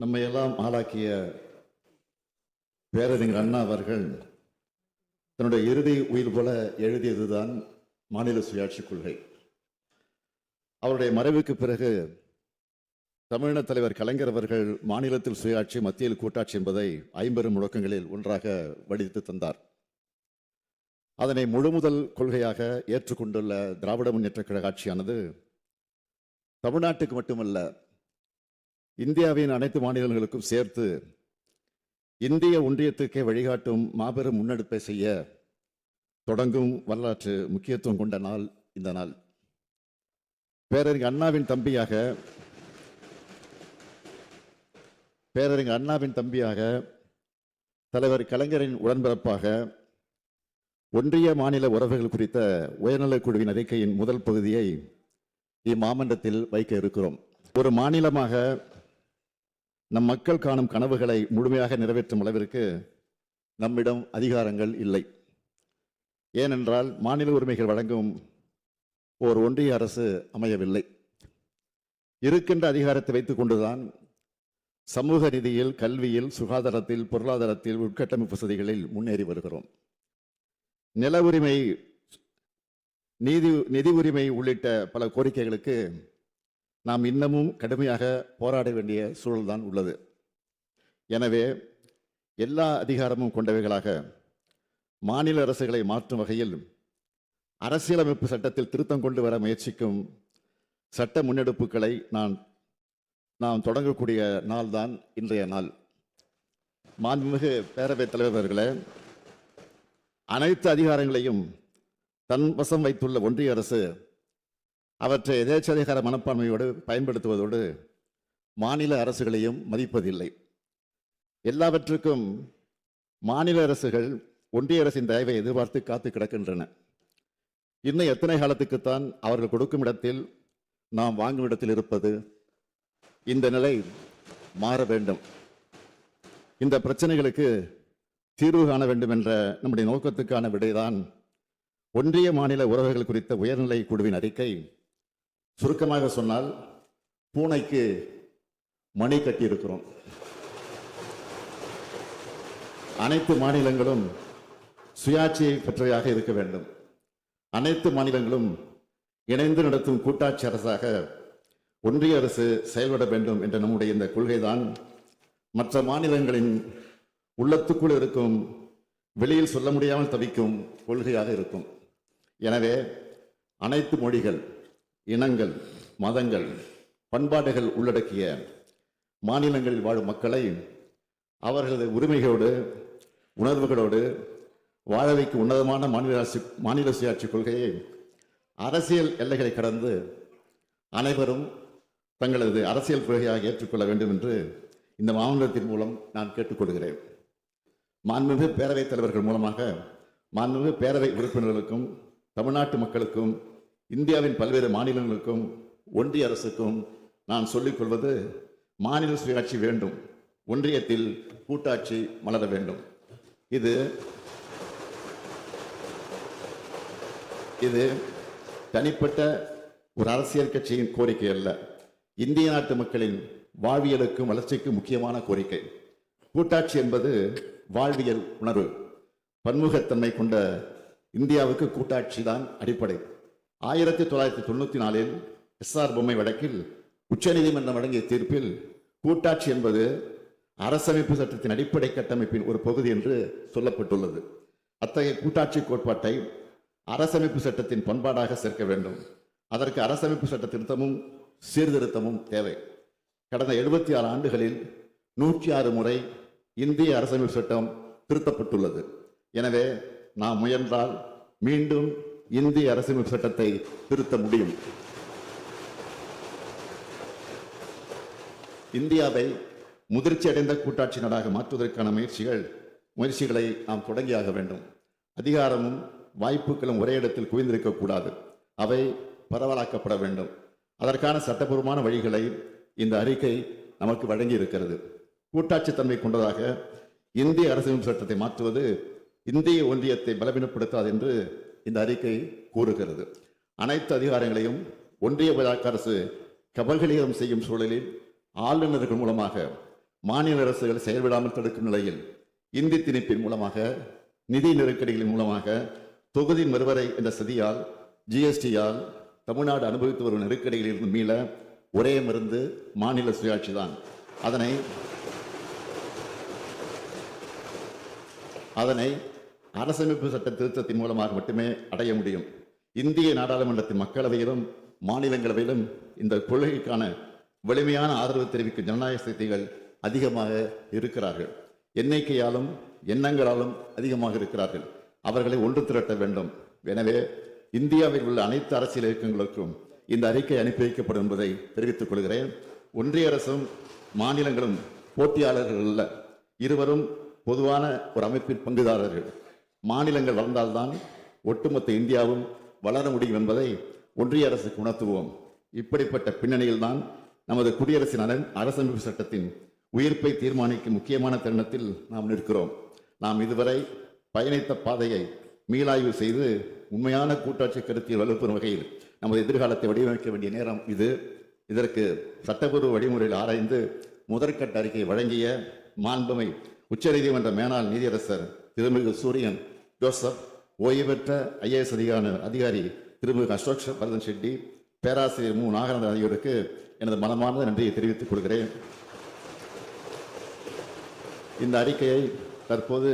நம்மையெல்லாம் ஆளாக்கிய பேரறிஞர் அண்ணா அவர்கள் தன்னுடைய இறுதி உயிர் போல எழுதியதுதான் மாநில சுயாட்சி கொள்கை. அவருடைய மறைவுக்கு பிறகு தமிழின தலைவர் கலைஞர் அவர்கள் மாநிலத்தில் சுயாட்சி மத்தியில் கூட்டாட்சி என்பதை ஐம்பெரும் முழக்கங்களில் ஒன்றாக வடித்து தந்தார். அதனை முழுமுதல் கொள்கையாக ஏற்றுக்கொண்டுள்ள திராவிட முன்னேற்ற கழக ஆட்சியானது தமிழ்நாட்டுக்கு மட்டுமல்ல இந்தியாவின் அனைத்து மாநிலங்களுக்கும் சேர்த்து இந்திய ஒன்றியத்துக்கே வழிகாட்டும் மாபெரும் முன்னெடுப்பை செய்ய தொடங்கும் வரலாற்று முக்கியத்துவம் கொண்ட நாள் இந்த நாள். பேரறிஞர் அண்ணாவின் தம்பியாக பேரறிஞர் அண்ணாவின் தம்பியாக தலைவர் கலைஞரின் உடன்பிறப்பாக ஒன்றிய மாநில உறவுகள் குறித்த உயர்நலக் குழுவின் அறிக்கையின் முதல் பகுதியை இம்மாமன்றத்தில் வைக்க இருக்கிறோம். ஒரு மாநிலமாக நம் மக்கள் காணும் கனவுகளை முழுமையாக நிறைவேற்றும் அளவிற்கு நம்மிடம் அதிகாரங்கள் இல்லை. ஏனென்றால் மாநில உரிமைகள் வழங்கும் ஓர் ஒன்றிய அரசு அமையவில்லை. இருக்கின்ற அதிகாரத்தை வைத்துக் கொண்டுதான் சமூக ரீதியில் கல்வியில் சுகாதாரத்தில் பொருளாதாரத்தில் உட்கட்டமைப்பு வசதிகளில் முன்னேறி வருகிறோம். நில உரிமை நீதி நிதி உரிமை உள்ளிட்ட பல கோரிக்கைகளுக்கு நாம் இன்னமும் கடுமையாக போராட வேண்டிய சூழல்தான் உள்ளது. எனவே எல்லா அதிகாரமும் கொண்டவைகளாக மாநில அரசுகளை மாற்றும் வகையில் அரசியலமைப்பு சட்டத்தில் திருத்தம் கொண்டு வர முயற்சிக்கும் சட்ட முன்னெடுப்புகளை நான் நாம் தொடங்கக்கூடிய நாள்தான் இன்றைய நாள். மாண்புமிகு பேரவைத் தலைவர் அவர்களே அனைத்து அதிகாரங்களையும் தன் வசம் வைத்துள்ள ஒன்றிய அரசு அவற்றை எதேச்சதிகார மனப்பான்மையோடு பயன்படுத்துவதோடு மாநில அரசுகளையும் மதிப்பதில்லை. எல்லாவற்றுக்கும் மாநில அரசுகள் ஒன்றிய அரசின் தயவை எதிர்பார்த்து காத்து கிடக்கின்றன. இன்னும் எத்தனை காலத்துக்குத்தான் அவர்கள் கொடுக்கும் இடத்தில் நாம் வாங்கும் இடத்தில் இருப்பது இந்த நிலை மாற வேண்டும். இந்த பிரச்சனைகளுக்கு தீர்வு காண வேண்டும் என்ற நம்முடைய நோக்கத்துக்கான விடைதான் ஒன்றிய மாநில உறவுகள் குறித்த உயர்நிலை குழுவின் அறிக்கை. சுருக்கமாக சொன்னால் பூனைக்கு மணி கட்டியிருக்கிறோம். அனைத்து மாநிலங்களும் சுயாட்சியை பெற்றவையாக இருக்க வேண்டும். அனைத்து மாநிலங்களும் இணைந்து நடத்தும் கூட்டாட்சி அரசாக ஒன்றிய அரசு செயல்பட வேண்டும் என்ற நம்முடைய இந்த கொள்கைதான். மற்ற மாநிலங்களின் உள்ளத்துக்குள் இருக்கும் வெளியில் சொல்ல முடியாமல் தவிக்கும் கொள்கையாக இருக்கும். எனவே அனைத்து மொழிகள் இனங்கள் மதங்கள் பண்பாடுகள் உள்ளடக்கிய மாநிலங்களில் வாழும் மக்களை அவர்களது உரிமைகளோடு உணர்வுகளோடு வாழ வைக்கும் உன்னதமான மாநில அரசு மாநில சுயாட்சி கொள்கையை அரசியல் எல்லைகளை கடந்து அனைவரும் தங்களது அரசியல் கொள்கையாக ஏற்றுக்கொள்ள வேண்டும் என்று இந்த மாநிலத்தின் மூலம் நான் கேட்டுக்கொள்கிறேன். மாண்புமிகு பேரவைத் தலைவர்கள் மூலமாக மாண்புமிகு பேரவை உறுப்பினர்களுக்கும் தமிழ்நாட்டு மக்களுக்கும் இந்தியாவின் பல்வேறு மாநிலங்களுக்கும் ஒன்றிய அரசுக்கும் நான் சொல்லிக்கொள்வது மாநில சுயாட்சி வேண்டும். ஒன்றியத்தில் கூட்டாட்சி மலர வேண்டும். இது இது தனிப்பட்ட ஒரு அரசியல் கட்சியின் கோரிக்கை அல்ல. இந்திய நாட்டு மக்களின் வாழ்வியலுக்கும் வளர்ச்சிக்கும் முக்கியமான கோரிக்கை. கூட்டாட்சி என்பது வாழ்வியல் உணர்வு. பன்முகத்தன்மை கொண்ட இந்தியாவுக்கு கூட்டாட்சி தான் அடிப்படை. ஆயிரத்தி தொள்ளாயிரத்தி தொண்ணூற்றி நாலில் எஸ்ஆர் பொம்மை வழக்கில் உச்சநீதிமன்றம் வழங்கிய தீர்ப்பில் கூட்டாட்சி என்பது அரசமைப்பு சட்டத்தின் அடிப்படை கட்டமைப்பின் ஒரு பகுதி என்று சொல்லப்பட்டுள்ளது. அத்தகைய கூட்டாட்சி கோட்பாட்டை அரசமைப்பு சட்டத்தின் பண்பாடாக சேர்க்க வேண்டும். அதற்கு அரசமைப்பு சட்ட திருத்தமும் சீர்திருத்தமும் தேவை. கடந்த எழுபத்தி ஆறு ஆண்டுகளில் நூற்றி ஆறு முறை இந்திய அரசமைப்பு சட்டம் திருத்தப்பட்டுள்ளது. எனவே நாம் முயன்றால் மீண்டும் இந்திய அரசமைப்பு சட்டத்தை திருத்த முடியும். இந்தியாவை முதிர்ச்சி அடைந்த கூட்டாட்சி நாடாக மாற்றுவதற்கான முயற்சிகள் முயற்சிகளை நாம் தொடங்கியாக வேண்டும். அதிகாரமும் வாய்ப்புகளும் ஒரே இடத்தில் குவிந்திருக்கக்கூடாது அவை பரவலாக்கப்பட வேண்டும். அதற்கான சட்டபூர்வமான வழிகளை இந்த அறிக்கை நமக்கு வழங்கி இருக்கிறது கூட்டாட்சி தன்மை கொண்டதாக இந்திய அரசியல் சட்டத்தை மாற்றுவது இந்திய ஒன்றியத்தை பலவீனப்படுத்தாது என்று இந்த அறிக்கை கூறுகிறது. அனைத்து அதிகாரங்களையும் ஒன்றிய விழாக்க அரசு கபகலீகம் செய்யும் சூழலில் ஆளுநர்கள் மூலமாக மாநில அரசுகள் செயல்படாமல் தடுக்கும் நிலையில் இந்தி திணிப்பின் மூலமாக நிதி நெருக்கடிகளின் மூலமாக தொகுதி மறுவரை என்ற சதியால் ஜிஎஸ்டியால் தமிழ்நாடு அனுபவித்து வரும் நெருக்கடிகளிலிருந்து மீள ஒரே மருந்து மாநில சுயாட்சி தான். அதனை அதனை அரசமைப்பு சட்ட திருத்தத்தின் மூலமாக மட்டுமே அடைய முடியும். இந்திய நாடாளுமன்றத்தின் மக்களவையிலும் மாநிலங்களவையிலும் இந்த கொள்கைக்கான வலிமையான ஆதரவு தெரிவிக்கும் ஜனநாயக சக்திகள் அதிகமாக இருக்கிறார்கள். எண்ணிக்கையாலும் எண்ணங்களாலும் அதிகமாக இருக்கிறார்கள். அவர்களை ஒன்று திரட்ட வேண்டும். எனவே இந்தியாவில் உள்ள அனைத்து அரசியல் இயக்கங்களுக்கும் இந்த அறிக்கை அனுப்பி வைக்கப்படும் என்பதை தெரிவித்துக் கொள்கிறேன். ஒன்றிய அரசும் மாநிலங்களும் போட்டியாளர்கள் அல்ல. இருவரும் பொதுவான ஒரு அமைப்பின் பங்குதாரர்கள். மாநிலங்கள் வளர்ந்தால்தான் ஒட்டுமொத்த இந்தியாவும் வளர முடியும் என்பதை ஒன்றிய அரசுக்கு உணர்த்துவோம். இப்படிப்பட்ட பின்னணியில்தான் நமது குடியரசின் அரசமைப்பு சட்டத்தின் உயிர்ப்பை தீர்மானிக்கும் முக்கியமான தருணத்தில் நாம் நிற்கிறோம். நாம் இதுவரை பயணித்த பாதையை மீளாய்வு செய்து உண்மையான கூட்டாட்சி கருத்தில் வலுப்பெறும் வகையில் நமது எதிர்காலத்தை வடிவமைக்க வேண்டிய நேரம் இது. இதற்கு சட்டப்பூர்வ வழிமுறையில் ஆராய்ந்து முதற்கட்ட அறிக்கை வழங்கிய மாண்புமை உச்சநீதிமன்ற மேனாள் நீதியரசர் திருமிகு சூரியன் ஜோசப் ஓய்வு பெற்ற ஐஏஎஸ் அதிகார அதிகாரி திருமிகு அசோக் பரதன் செட்டி பேராசிரியர் மு. நாகநந்தன் ஆகியோருக்கு எனது மனமார்ந்த நன்றியை தெரிவித்துக் கொள்கிறேன். இந்த அறிக்கையை தற்போது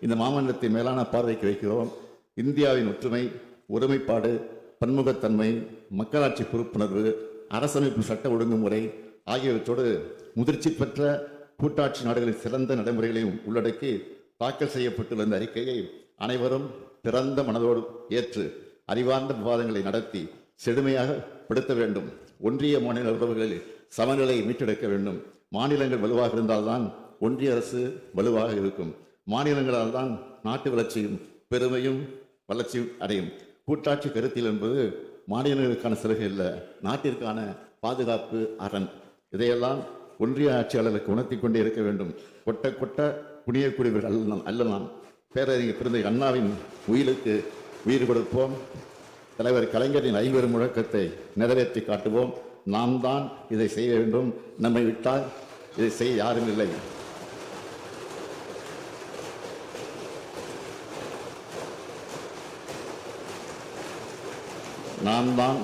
இந்த மாமன்றத்தின் மேலான பார்வைக்கு வைக்கிறோம். இந்தியாவின் ஒற்றுமை ஒருமைப்பாடு பன்முகத்தன்மை மக்களாட்சி பொறுப்புணர்வு அரசமைப்பு சட்ட ஒழுங்குமுறை ஆகியவற்றோடு முதிர்ச்சி பெற்ற கூட்டாட்சி நாடுகளின் சிறந்த நடைமுறைகளையும் உள்ளடக்கி தாக்கல் செய்யப்பட்டுள்ள இந்த அறிக்கையை அனைவரும் திறந்த மனதோடு ஏற்று அறிவார்ந்த விவாதங்களை நடத்தி செழுமையாக படுத்த வேண்டும். ஒன்றிய மாநில உறவுகளில் சமநிலையை மீட்டெடுக்க வேண்டும். மாநிலங்கள் வலுவாக இருந்தால்தான் ஒன்றிய அரசு வலுவாக இருக்கும். மாநிலங்களால் தான் நாட்டு வளர்ச்சியும் பெருமையும் வளர்ச்சியும் அடையும். கூட்டாட்சி கருத்தில் என்பது மாநிலங்களுக்கான சலுகை இல்லை நாட்டிற்கான பாதுகாப்பு அரண். இதையெல்லாம் ஒன்றிய ஆட்சியாளர்களுக்கு உணர்த்தி கொண்டே இருக்க வேண்டும். கொட்ட கொட்ட குனியக்கூடியவர்கள் அல்ல நாம் அல்ல நாம் பேரறிஞர் பிறந்த அண்ணாவின் உயிருக்கு உயிர் கொடுப்போம். தலைவர் கலைஞரின் ஐவரு முழக்கத்தை நிறைவேற்றி காட்டுவோம். நாம் தான் இதை செய்ய வேண்டும். நம்மை விட்டால் இதை செய்ய யாரும் இல்லை. நாம் தான்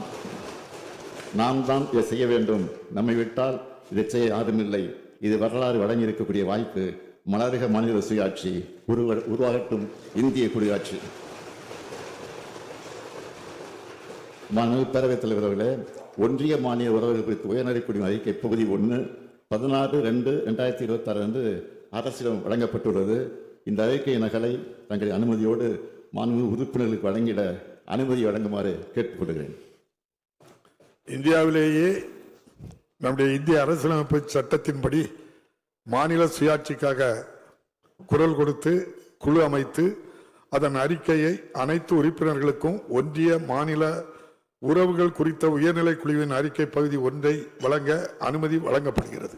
நாம் தான் இதை செய்ய வேண்டும். நம்மை விட்டால் இதை செய்ய யாரும் இல்லை இது வரலாறு வழங்கி இருக்கக்கூடிய வாய்ப்பு மலரக மாநில சுயாட்சி உருவ உருவாகட்டும் இந்திய குடியாட்சி. மாநில பேரவைத் தலைவர் அவர்களே ஒன்றிய மாநில உறவுகள் குறித்து உயர்நிலை அறிக்கை பகுதி ஒன்று பதினாறு ரெண்டு ரெண்டாயிரத்தி இருபத்தாறு அன்று அரசிடம் வழங்கப்பட்டுள்ளது. இந்த அறிக்கை நகலை தங்களின் அனுமதியோடு மாநில உறுப்பினர்களுக்கு வழங்கிட அனுமதி வழங்குமாறு கேட்டுக்கொள்கிறேன். இந்தியாவிலேயே நம்முடைய இந்திய அரசியலமைப்பு சட்டத்தின்படி மாநில சுயாட்சிக்காக குரல் கொடுத்து குழு அமைத்து அதன் அறிக்கையை அனைத்து உறுப்பினர்களுக்கும் ஒன்றிய மாநில உறவுகள் குறித்த உயர்நிலை குழுவின் அறிக்கை பகுதி ஒன்றை வழங்க அனுமதி வழங்கப்படுகிறது.